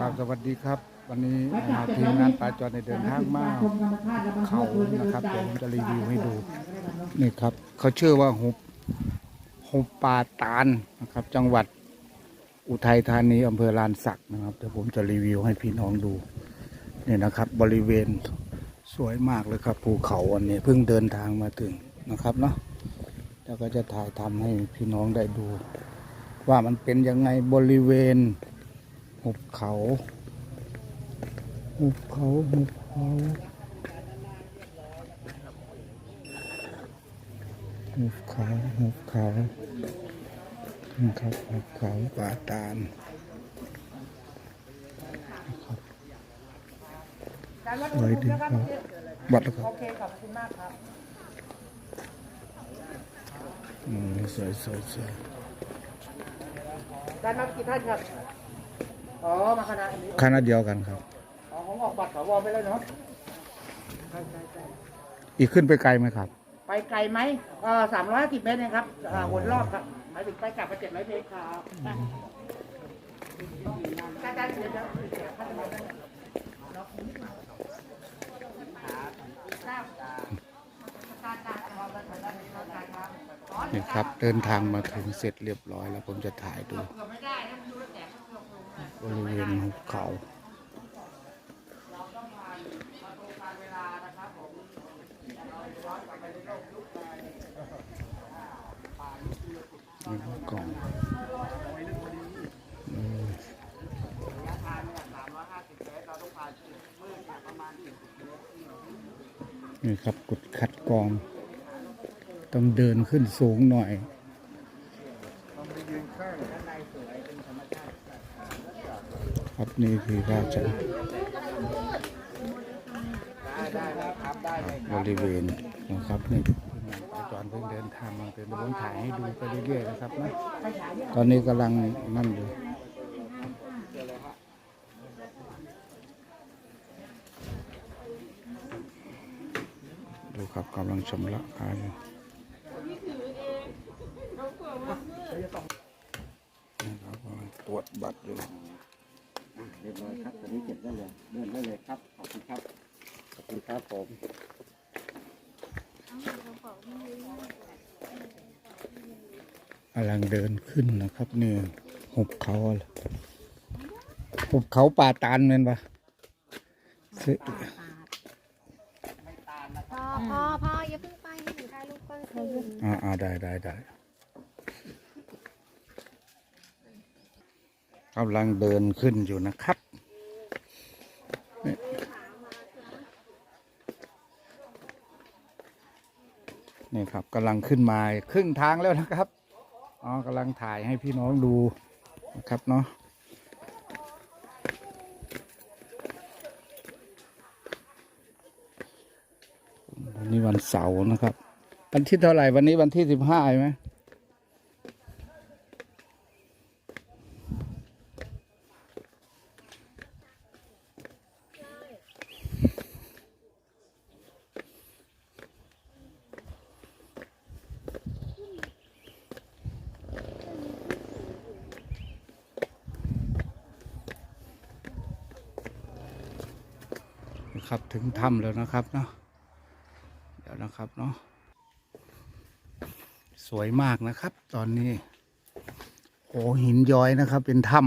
ครับสวัสดีครับ วันนี้อ่าทีมงานปลาจอดในเดินทางมาเขานะครับเดี๋ยวผมจะรีวิวให้ดูนี่ครับ เขาชื่อว่าหุบหุบป่าตาลนะครับ จังหวัดอุทัยธานีอำเภอลานสักนะครับเดี๋ยวผมจะรีวิวให้พี่น้องดูนี่นะครับ บริเวณสวยมากเลยครับภูเขาอันนี้เพิ่งเดินทางมาถึงนะครับเนาะแล้วก็จะถ่ายทำให้พี่น้องได้ดู ว่ามันเป็นยังไงบริเวณ หุบเขาหุบเขาหุบเขาหุบเขาหุบเขานะครับหุบเขาป่าตาลนะครับสวยดีครับวัดแล้วครับโอเคขอบคุณมากครับอืมสวยสวยสวยได้มากี่ท่านครับ อ๋อ มาคณะนี้คณะเดียวกันครับ อ๋อผมออกบัตรสวไปแล้วเนาะใช่ใช่ใช่อีกขึ้นไปไกลไหมครับ ไปไกลไหมเออสามร้อยสิบเมตรเองครับอ่าวนรอบครับหมายถึงไปกลับไปเจ็ดร้อยเมตรครับอาจารย์เดี๋ยวจะเดี๋ยวท่านมาได้นี่ครับ เดินทางมาถึงเสร็จเรียบร้อยแล้วผมจะถ่ายดู บริเวณหุบเขานี่ก็กล่องนี่ครับกดคัดกรอง ต้องเดินขึ้นสูงหน่อย ครับนี่คือราชบริเวณนะครับนี่อาจารย์เพิ่งเดินทางมาเป็นผมถ่ายให้ดูไปเรื่อยๆนะครับนะตอนนี้กำลังนั่นอยู่ดูครับกำลังชำระค่าอยู่นะครับตรวจบัตรอยู่ เรียบร้อยครับตอ นนี้เก็บได้เลย เดินได้เลยครับ ขอบคุณครับ ขอบคุณครับผมกำลังเดินขึ้นนะครับนี่หุบเขาอะไรหุบเขาป่าตาลเมนปะซื้อพ่อพ่อพ่ออย่าเพิ่งไปให้หนูถ่ายรูปก่อนสิอ่าอ่าได้ได้ได้กำลังเดินขึ้นอยู่นะครับ ครับกำลังขึ้นมาครึ่งทางแล้วนะครับอ๋อกำลังถ่ายให้พี่น้องดูนะครับเนาะวันนี้วันเสาร์นะครับ วันที่เท่าไหร่วันนี้วันที่สิบห้าใช่ไหม นะครับถึงถ้ำแล้วนะครับเนาะเดี๋ยวนะครับเนาะสวยมากนะครับ ตอนนี้โอ้หินย้อยนะครับ เป็นถ้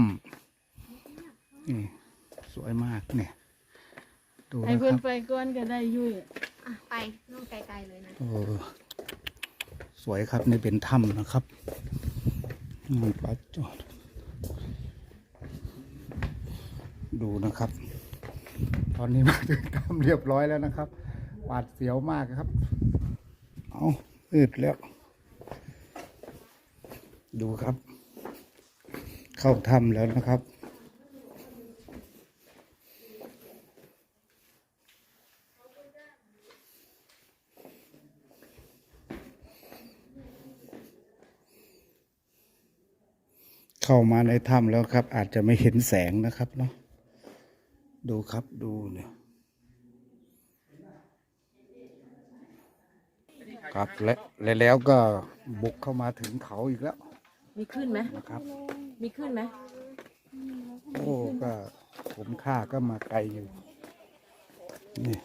ำนี่สวยมากเนี่ยดูให้นะคเพื่อนรับไปก้อนก็ได้ยุ่ยอะไปนู่นไกลๆเลยนะ โอ้สวยครับนี่เป็นถ้ำนะครับอืมปลาจอดดูนะครับ ตอนนี้มาถึงถ้ำเรียบร้อยแล้วนะครับหวาดเสียวมากครับ เอาอืดแล้ว ดูครับ เข้าถ้ำแล้วนะครับเข้ามาในถ้ำแล้วครับ อาจจะไม่เห็นแสงนะครับเนาะ ดูครับดูเนี่ยครับและและแล้วก็บุกเข้ามาถึงเขาอีกแล้วมีขึ้นไหมนะครับ มีขึ้นไหมโอ้ก็ผมค่าก็มาไกลอยู่ นี่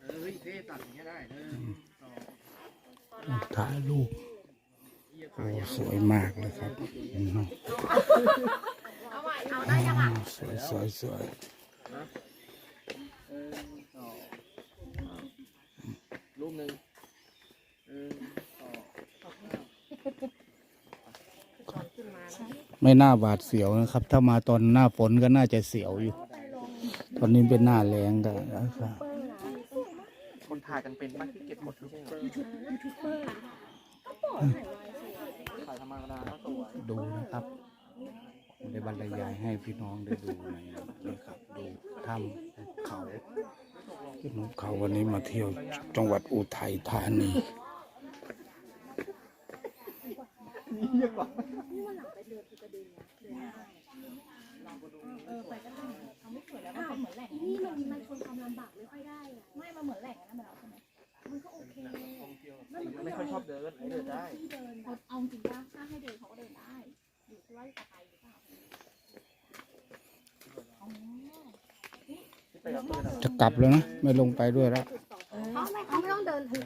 เฮ้ยเท่ตัดอย่างเงี้ยได้เออถ่ายรูปโอ้สวยมากเลยครับอืมเอาใหม่เอาได้ยังอะสวยสวยสวยรูปหนึ่งไม่น่าบาดเสียวนะครับ ถ้ามาตอนหน้าฝนก็น่าจะเสียวอยู่ ตอนนี้เป็นหน้าแรงกันนะครับคนถ่ายกันเป็นมากที่เก็บหมดทุกเบอร์ถ่ายธรรมดาก็สวยดูนะครับ ผมได้บรรยายให้พี่น้องได้ดูในนี่ครับดูถ้ำภูเขาที่ภูเขาวันนี้มาเที่ยวจังหวัดอุทัยธานีนี่มันมันทนความลำบากไม่ค่อยได้อะไม่มันเหมือนแหล่งนะแบบใช่ไหมมันก็โอเคไม่ค่อยชอบเดินให้เดินได้ที่เดินเอาจริงว่าถ้าให้เดินเขาก็เดินได้อยู่ที่ว่าจะไปหรือเปล่าอ๋อ ที่ไปกับเพื่อนอะ จะกลับแล้วนะ ไม่ลงไปด้วยแล้ว เขาไม่เขาไม่ต้องเดินถึง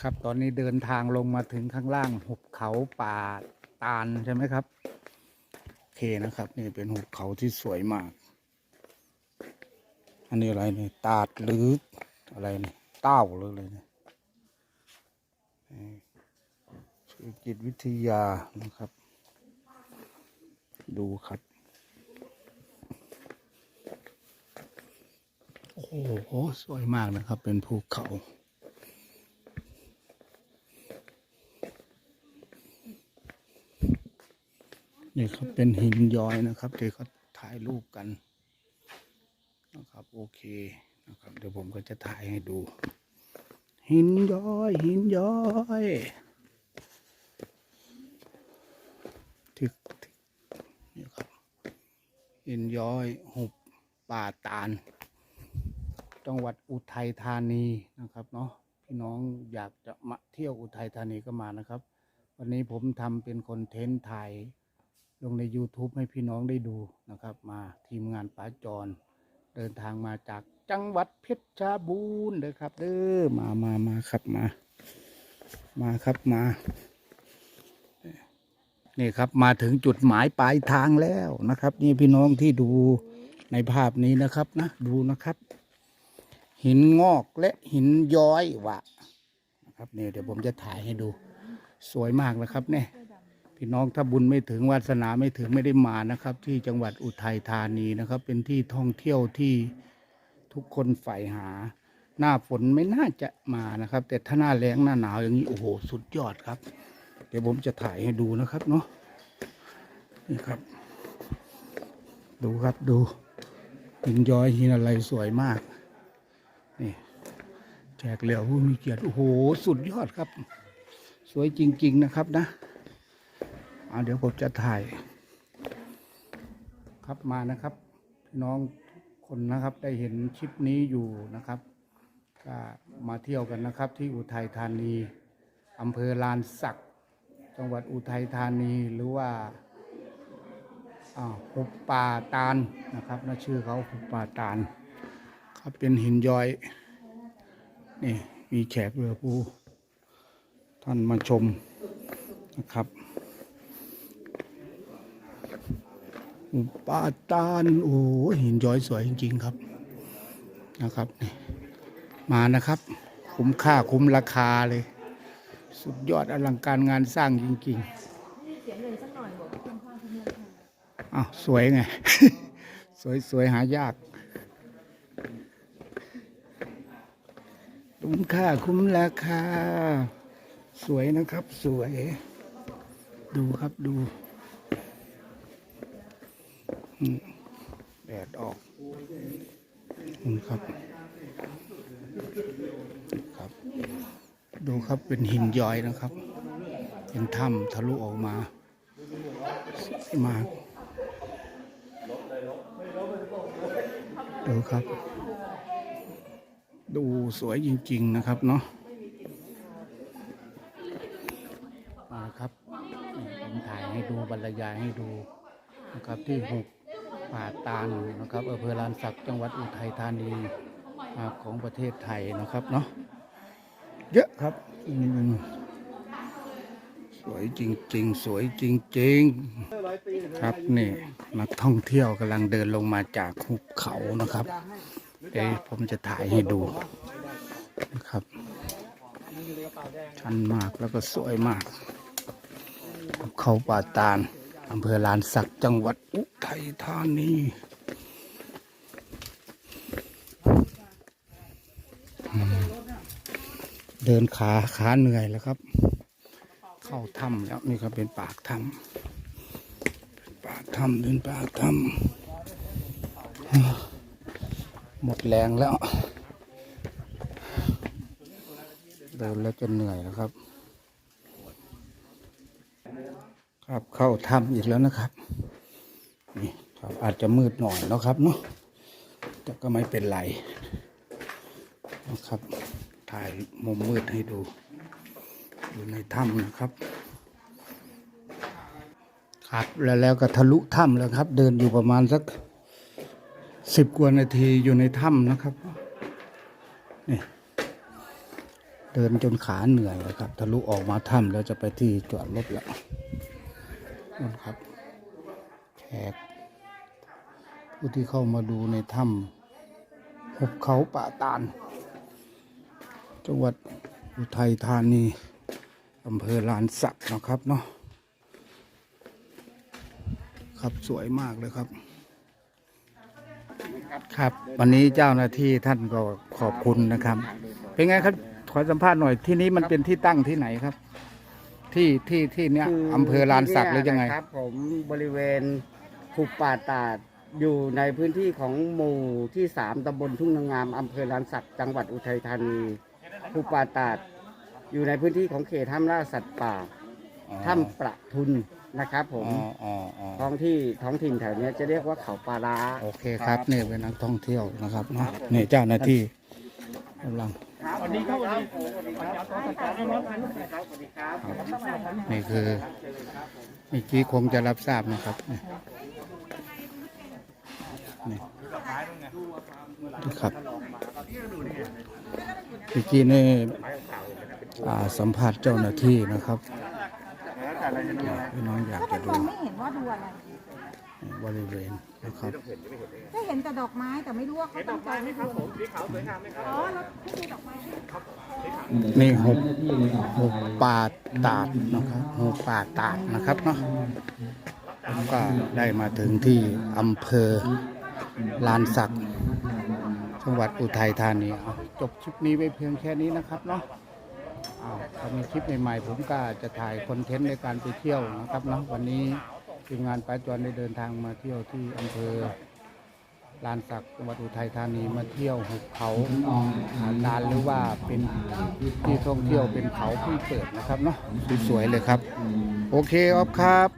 ครับตอนนี้เดินทางลงมาถึงข้างล่างหุบเขาป่าตาลใช่ไหมครับ โอเคนะครับ นี่เป็นหุบเขาที่สวยมาก อันนี้อะไรเนี่ยตาดหรืออะไรเนี่ยเต้าหรืออะไรเนี่ยนี่ชื่อจิตวิทยานะครับ ดูครับ อ้โห สวยมากนะครับ เป็นภูเขา นี่ครับ เป็นหินย้อยนะครับที่เขาถ่ายรูปกัน นะครับ โอเค นะครับ เดี๋ยวผมก็จะถ่ายให้ดู หินย้อย หินย้อยที่ที่นี่ครับหินย้อย หุบป่าตาล จังหวัดอุทัยธานีนะครับเนาะพี่น้องอยากจะมาเที่ยวอุทัยธานีก็มานะครับ วันนี้ผมทำเป็นคอนเทนต์ถ่ายลงใน YouTube ให้พี่น้องได้ดูนะครับ มาทีมงานป๋าจร เดินทางมาจากจังหวัดเพชรบูรณ์เลยครับเด้อมามามาครับมา มาครับมา นี่ครับมาถึงจุดหมายปลายทางแล้วนะครับ นี่พี่น้องที่ดูในภาพนี้นะครับนะ ดูนะครับ หินงอกและหินย้อยวะนะครับเนี่ยเดี๋ยวผมจะถ่ายให้ดู สวยมากนะครับเนี่ยพี่น้องถ้าบุญไม่ถึงวาสนาไม่ถึงไม่ได้มานะครับ ที่จังหวัดอุทัยธานีนะครับ เป็นที่ท่องเที่ยวที่ทุกคนใฝ่หา หน้าฝนไม่น่าจะมานะครับ แต่ถ้าหน้าแรงหน้าหนาวอย่างนี้โอ้โหสุดยอดครับ เดี๋ยวผมจะถ่ายให้ดูนะครับเนาะนี่ครับ ดูครับดูหินย้อยหินอะไรสวยมาก นี่แจกเหลือผู้มีเกียรติโอ้โหสุดยอดครับ สวยจริง ๆนะครับนะอ่าเดี๋ยวผมจะถ่าย ครับมานะครับน้องคนนะครับได้เห็นคลิปนี้อยู่นะครับก็มาเที่ยวกันนะครับ ที่อุทัยธานีอำเภอลานสัก จังหวัดอุทัยธานีหรือว่าอ่าหุบป่าตาลนะครับนะชื่อเขาหุบป่าตาล ครับเป็นหินย้อย นี่มีแขกเรือผู้ท่านมาชมนะครับอุปาตานโอ้ยหินย้อยสวยจริง ๆ ครับนะครับนี่มานะครับ คุ้มค่าคุ้มราคาเลย สุดยอดอลังการงานสร้างจริงๆอ้าวสวยไง สวยสวยหายาก คุ้มค่าคุ้มราคา สวยนะครับ สวย ดูครับดูแดดออกนี่ครับ ครับ ดูครับเป็นหินย้อยนะครับ เป็นถ้ำทะลุออกมาสวยมาก ดูครับ ดูสวยจริง ๆ นะครับเนาะมาครับผมถ่ายให้ดูบรรยายให้ดูนะครับที่หุบป่าตาลนะครับอำเภอลานสักจังหวัดอุทัยธานีของประเทศไทยนะครับเนาะเยอะครับสวยจริง ๆ สวยจริง ๆ ครับนี่นักท่องเที่ยวกำลังเดินลงมาจากหุบเขานะครับ เดี๋ยวผมจะถ่ายให้ดูนะครับ ชันมากแล้วก็สวยมาก เขาป่าตาลอำเภอลานสักจังหวัดอุทัยธานีเดินขาขาเหนื่อยแล้วครับ เข้าถ้ำแล้วนี่ครับเป็นปากถ้ำปากถ้ำเดินปากถ้ำ หมดแรงแล้ว เดินแล้วจะเหนื่อยแล้วครับ ครับเข้าถ้ำอีกแล้วนะครับ นี่ครับอาจจะมืดหน่อยนะครับเนาะแต่ก็ไม่เป็นไรนะครับ ถ่ายมุมมืดให้ดูอยู่ในถ้ำนะครับ ครับแล้วแล้วก็ทะลุถ้ำแล้วครับ เดินอยู่ประมาณสัก สิบกว่านาทีอยู่ในถ้ำนะครับนี่เดินจนขาเหนื่อยแล้วครับทะลุออกมาถ้ำแล้วจะไปที่จอดรถแล้วนั่นครับแขกผู้ที่เข้ามาดูในถ้ำหุบเขาป่าตาล จังหวัดอุทัยธานีอำเภอลานสักนะครับเนาะครับสวยมากเลยครับ ครับ วันนี้เจ้าหน้าที่ท่านก็ขอบคุณนะครับ เป็นไงครับขอสัมภาษณ์หน่อยที่นี้มันเป็นที่ตั้งที่ไหนครับ ที่ที่ที่เนี้ยคือำเภอลานสักหรือยังไงที่เนี่นะครับ ผมบริเวณหุบป่าตาดอยู่ในพื้นที่ของหมู่ที่สามตำบลทุ่งนางงามอำเภอลานสักจังหวัดอุทัยธานีหุบป่าตาดอยู่ในพื้นที่ของเขตถ้ำล่าสัตว์ป่าอ๋อ ถ้ำประทุนนะครับผมอ๋ออ๋ออ๋อท้องที่ท้องถิ่นแถวเนี้ยจะเรียกว่าเขาปลาร้าโอเคครับนี่เป็นนักท่องเที่ยวนะครับเนาะนี่เจ้าหน้าที่กำลังสวัสดีครับสวัสดีครับสวัสดีครับน้องพันธุ์ครับสวัสดีครับนี่คือเมื่อกี้คงจะรับทราบนะครับนี่นี่นี่ครับเมื่อกี้นี่อ่าสัมภาษณ์เจ้าหน้าที่นะครับ พี่น้องอยากจะดูมองไม่เห็นว่าดูอะไร บริเวณนะครับก็เห็นแต่ดอกไม้แต่ไม่รู้ว่าเขาตั้งใจให้ดูอะไรอ๋อแล้วให้ดูดอกไม้นี่หกหกป่าตาดนะครับหกป่าตาดนะครับเนาะผมก็ได้มาถึงที่อำเภอลานสัก จังหวัดอุทัยธานีเอาจบคลิปนี้ไว้เพียงแค่นี้นะครับเนาะอ้าว ถ้ามีคลิปใหม่ๆผมก็จะถ่ายคอนเทนต์ในการไปเที่ยวนะครับเนาะวันนี้ทีมงานป้าจวนได้เดินทางมาเที่ยวที่อำเภอลานสักจังหวัดอุทัยธานีมาเที่ยวหุบเขาหาลานหรือว่าเป็นที่ท่องเที่ยวเป็นเขาเพิ่งเปิดนะครับเนาะสวยๆเลยครับ โอเคออฟครับ